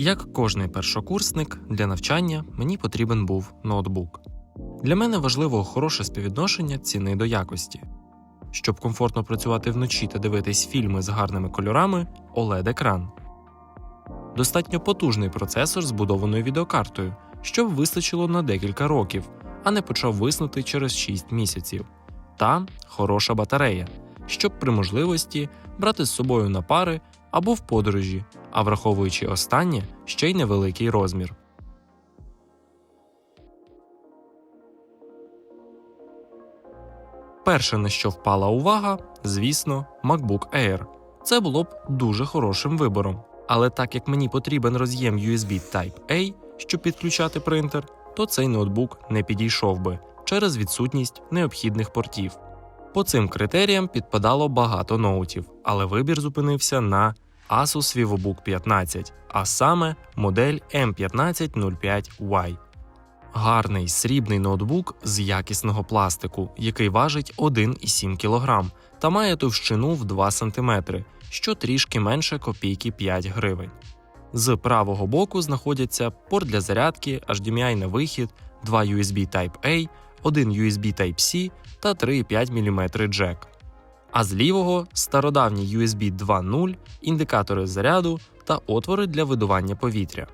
Як кожний першокурсник, для навчання мені потрібен був ноутбук. Для мене важливо хороше співвідношення ціни до якості. Щоб комфортно працювати вночі та дивитись фільми з гарними кольорами OLED-екран. Достатньо потужний процесор з будованою відеокартою, щоб вистачило на декілька років, а не почав виснути через 6 місяців. Та хороша батарея, щоб при можливості брати з собою на пари або в подорожі, а враховуючи останнє, ще й невеликий розмір. Перше, на що впала увага, звісно, MacBook Air. Це було б дуже хорошим вибором. Але так як мені потрібен роз'єм USB Type-A, щоб підключати принтер, то цей ноутбук не підійшов би через відсутність необхідних портів. По цим критеріям підпадало багато ноутів, але вибір зупинився на Asus VivoBook 15, а саме модель M1505Y. Гарний срібний ноутбук з якісного пластику, який важить 1,7 кг та має товщину в 2 см, що трішки менше копійки 5 гривень. З правого боку знаходяться порт для зарядки, HDMI на вихід, 2 USB Type-A, 1 USB Type-C та 3,5 мм джек. А з лівого стародавній USB 2.0, індикатори заряду та отвори для видування повітря.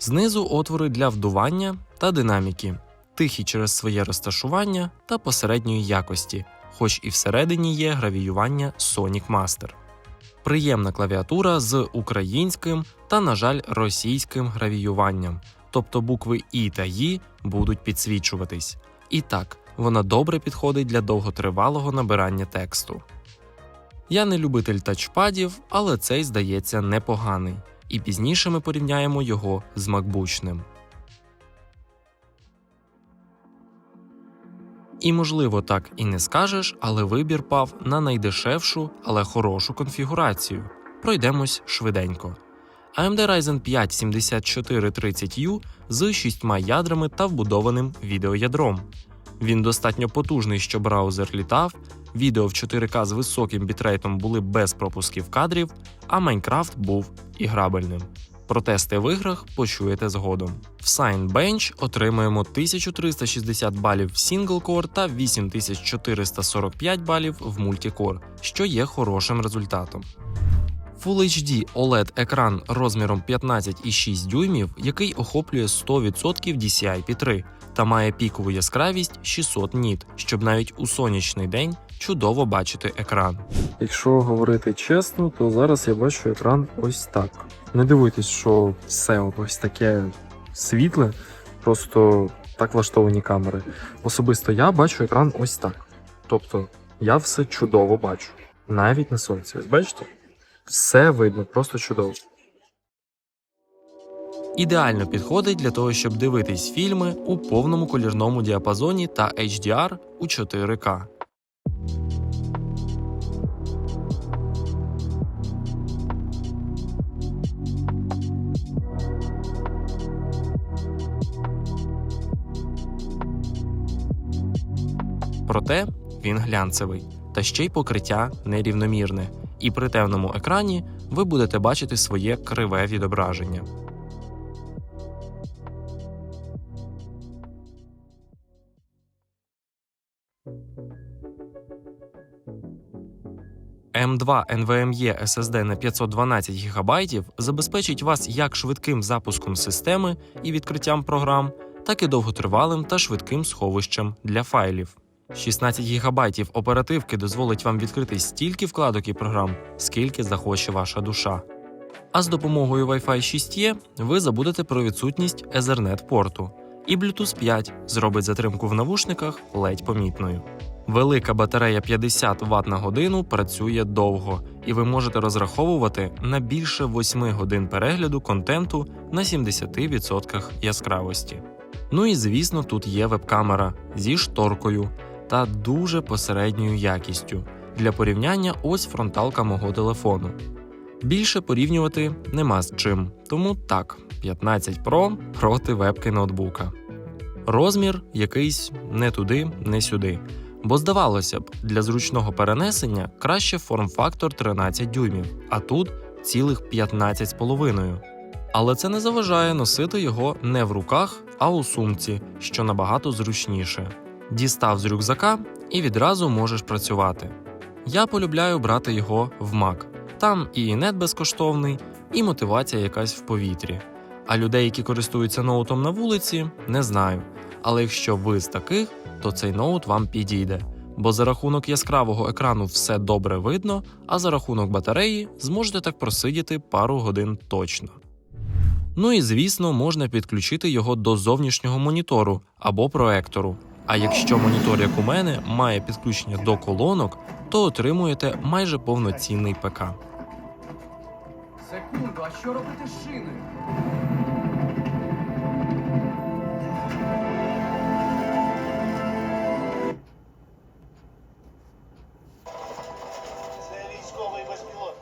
Знизу отвори для вдування та динаміки, тихі через своє розташування та посередньої якості, хоч і всередині є гравіювання Sonic Master. Приємна клавіатура з українським та, на жаль, російським гравіюванням, тобто букви І та Ї будуть підсвічуватись. І так, вона добре підходить для довготривалого набирання тексту. Я не любитель тачпадів, але цей здається непоганий, і пізніше ми порівняємо його з макбучним. І, можливо, так і не скажеш, але вибір пав на найдешевшу, але хорошу конфігурацію. Пройдемось швиденько. AMD Ryzen 5 7430U з 6 ядрами та вбудованим відеоядром. Він достатньо потужний, щоб браузер літав, відео в 4К з високим бітрейтом були без пропусків кадрів, а Майнкрафт був іграбельним. Про тести в іграх почуєте згодом. В Signbench отримуємо 1360 балів в сінглкор та 8445 балів в мультикор, що є хорошим результатом. Full HD OLED екран розміром 15,6 дюймів, який охоплює 100% DCI-P3 та має пікову яскравість 600 ніт, щоб навіть у сонячний день чудово бачити екран. Якщо говорити чесно, то зараз я бачу екран ось так. Не дивуйтесь, що все ось таке світле, просто так влаштовані камери. Особисто я бачу екран ось так. Тобто я все чудово бачу, навіть на сонці. Бачите? Все видно, просто чудово. Ідеально підходить для того, щоб дивитись фільми у повному колірному діапазоні та HDR у 4К. Проте він глянцевий, та ще й покриття нерівномірне, і при темному екрані ви будете бачити своє криве відображення. M2 NVMe SSD на 512 ГБ забезпечить вас як швидким запуском системи і відкриттям програм, так і довготривалим та швидким сховищем для файлів. 16 ГБ оперативки дозволить вам відкрити стільки вкладок і програм, скільки захоче ваша душа. А з допомогою Wi-Fi 6E ви забудете про відсутність Ethernet порту, і Bluetooth 5 зробить затримку в навушниках ледь помітною. Велика батарея 50 Вт на годину працює довго, і ви можете розраховувати на більше 8 годин перегляду контенту на 70% яскравості. Ну і звісно, тут є веб-камера зі шторкою та дуже посередньою якістю. Для порівняння ось фронталка мого телефону. Більше порівнювати нема з чим, тому так, 15 Pro проти вебки ноутбука. Розмір якийсь не туди, не сюди. Бо здавалося б, для зручного перенесення краще форм-фактор 13 дюймів, а тут цілих 15,5. Але це не заважає носити його не в руках, а у сумці, що набагато зручніше. Дістав з рюкзака і відразу можеш працювати. Я полюбляю брати його в Mac. Там і інет безкоштовний, і мотивація якась в повітрі. А людей, які користуються ноутом на вулиці, не знаю. Але якщо ви з таких, то цей ноут вам підійде. Бо за рахунок яскравого екрану все добре видно, а за рахунок батареї зможете так просидіти пару годин точно. Ну і звісно, можна підключити його до зовнішнього монітору або проектору. А якщо монітор, як у мене, має підключення до колонок, то отримуєте майже повноцінний ПК. Секунду, а що робити з шиною? Це військовий безпілотник.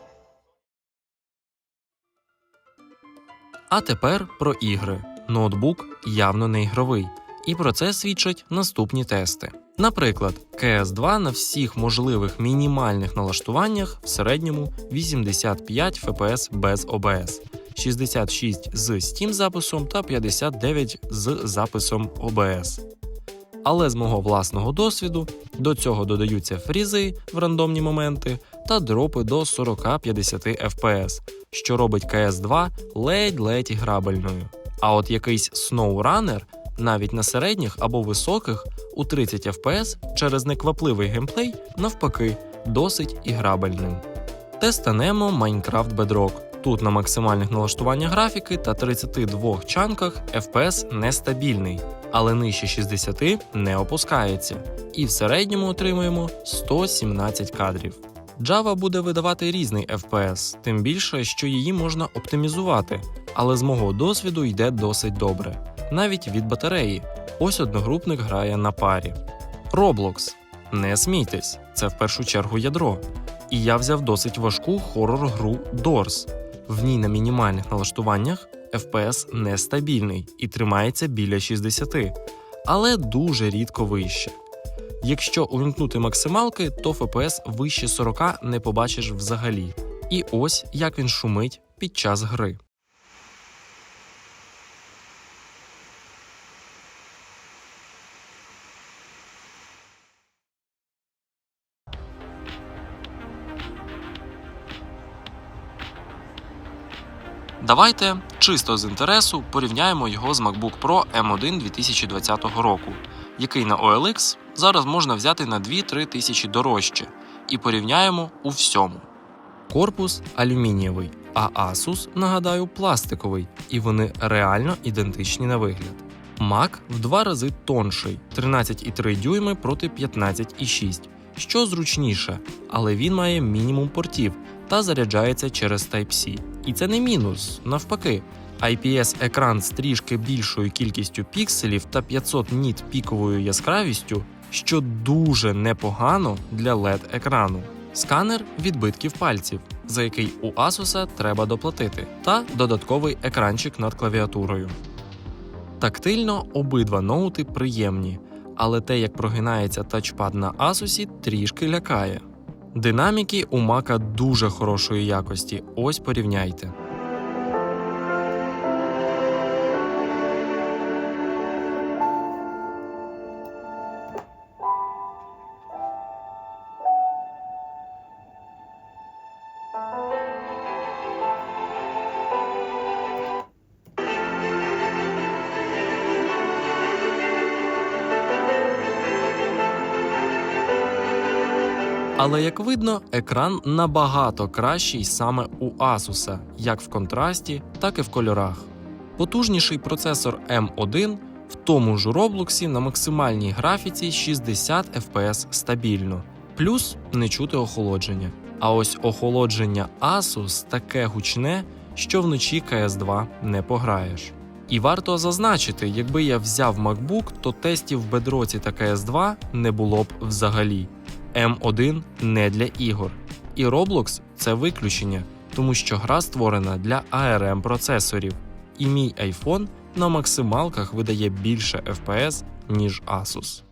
А тепер про ігри. Ноутбук явно не ігровий, і про це свідчать наступні тести. Наприклад, CS2 на всіх можливих мінімальних налаштуваннях в середньому 85 FPS без OBS, 66 з Steam записом та 59 з записом OBS. Але з мого власного досвіду до цього додаються фрізи в рандомні моменти та дропи до 40-50 FPS, що робить CS2 ледь-ледь грабельною. А от якийсь SnowRunner навіть на середніх або високих у 30 FPS через неквапливий геймплей навпаки досить іграбельним. Тестанемо Minecraft Bedrock. Тут на максимальних налаштуваннях графіки та 32 чанках FPS нестабільний, але нижче 60 не опускається, і в середньому отримуємо 117 кадрів. Java буде видавати різний FPS, тим більше, що її можна оптимізувати, але з мого досвіду йде досить добре, навіть від батареї. Ось одногрупник грає на парі. Roblox. Не смійтесь, це в першу чергу ядро. І я взяв досить важку хорор-гру Doors. В ній на мінімальних налаштуваннях FPS нестабільний і тримається біля 60, але дуже рідко вище. Якщо увімкнути максималки, то FPS вище 40 не побачиш взагалі. І ось як він шумить під час гри. Давайте чисто з інтересу порівняємо його з MacBook Pro M1 2020 року, який на OLX зараз можна взяти на 2-3 тисячі дорожче, і порівняємо у всьому. Корпус алюмінієвий, а Asus, нагадаю, пластиковий, і вони реально ідентичні на вигляд. Mac в два рази тонший 13,3 дюйми проти 15,6, що зручніше, але він має мінімум портів та заряджається через Type-C. І це не мінус, навпаки. IPS-екран з трішки більшою кількістю пікселів та 500 ніт піковою яскравістю, що дуже непогано для LED-екрану. Сканер відбитків пальців, за який у Asus треба доплатити, та додатковий екранчик над клавіатурою. Тактильно обидва ноути приємні, але те, як прогинається тачпад на Asus, трішки лякає. Динаміки у Мака дуже хорошої якості. Ось порівняйте. Але як видно, екран набагато кращий саме у Asus, як в контрасті, так і в кольорах. Потужніший процесор M1 в тому ж Роблоксі на максимальній графіці 60 FPS стабільно, плюс не чути охолодження. А ось охолодження Asus таке гучне, що вночі CS2 не пограєш. І варто зазначити, якби я взяв MacBook, то тестів в бедроці та CS2 не було б взагалі. M1 не для ігор. І Roblox це виключення, тому що гра створена для ARM процесорів. І мій iPhone на максималках видає більше FPS, ніж Asus.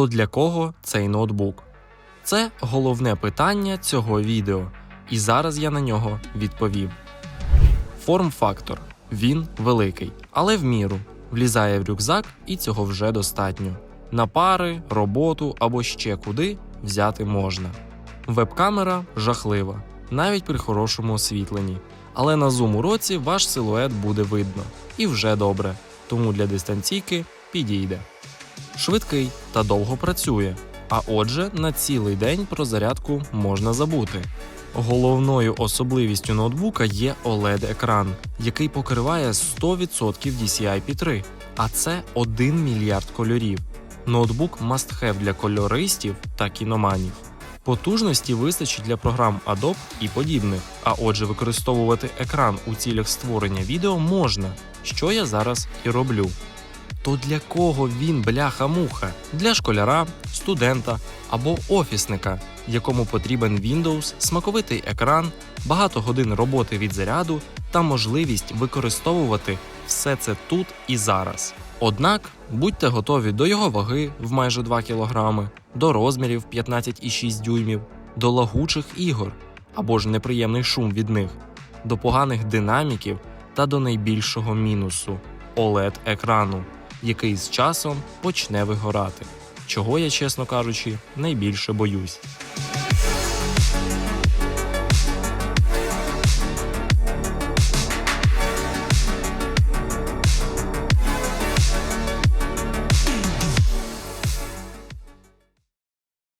То для кого цей ноутбук? Це головне питання цього відео, і зараз я на нього відповім. Форм-фактор. Він великий, але в міру. Влізає в рюкзак, і цього вже достатньо. На пари, роботу або ще куди взяти можна. Веб-камера жахлива, навіть при хорошому освітленні. Але на зум уроці ваш силует буде видно. І вже добре. Тому для дистанційки підійде. Швидкий та довго працює. А отже, на цілий день про зарядку можна забути. Головною особливістю ноутбука є OLED-екран, який покриває 100% DCI-P3, а це 1 мільярд кольорів. Ноутбук must have для кольористів та кіноманів. Потужності вистачить для програм Adobe і подібних, а отже, використовувати екран у цілях створення відео можна, що я зараз і роблю. То для кого він бляха-муха? Для школяра, студента або офісника, якому потрібен Windows, смаковитий екран, багато годин роботи від заряду та можливість використовувати все це тут і зараз. Однак будьте готові до його ваги в майже 2 кг, до розмірів 15,6 дюймів, до лагучих ігор або ж неприємний шум від них, до поганих динаміків та до найбільшого мінусу oled екрану який з часом почне вигорати, чого я, чесно кажучи, найбільше боюсь.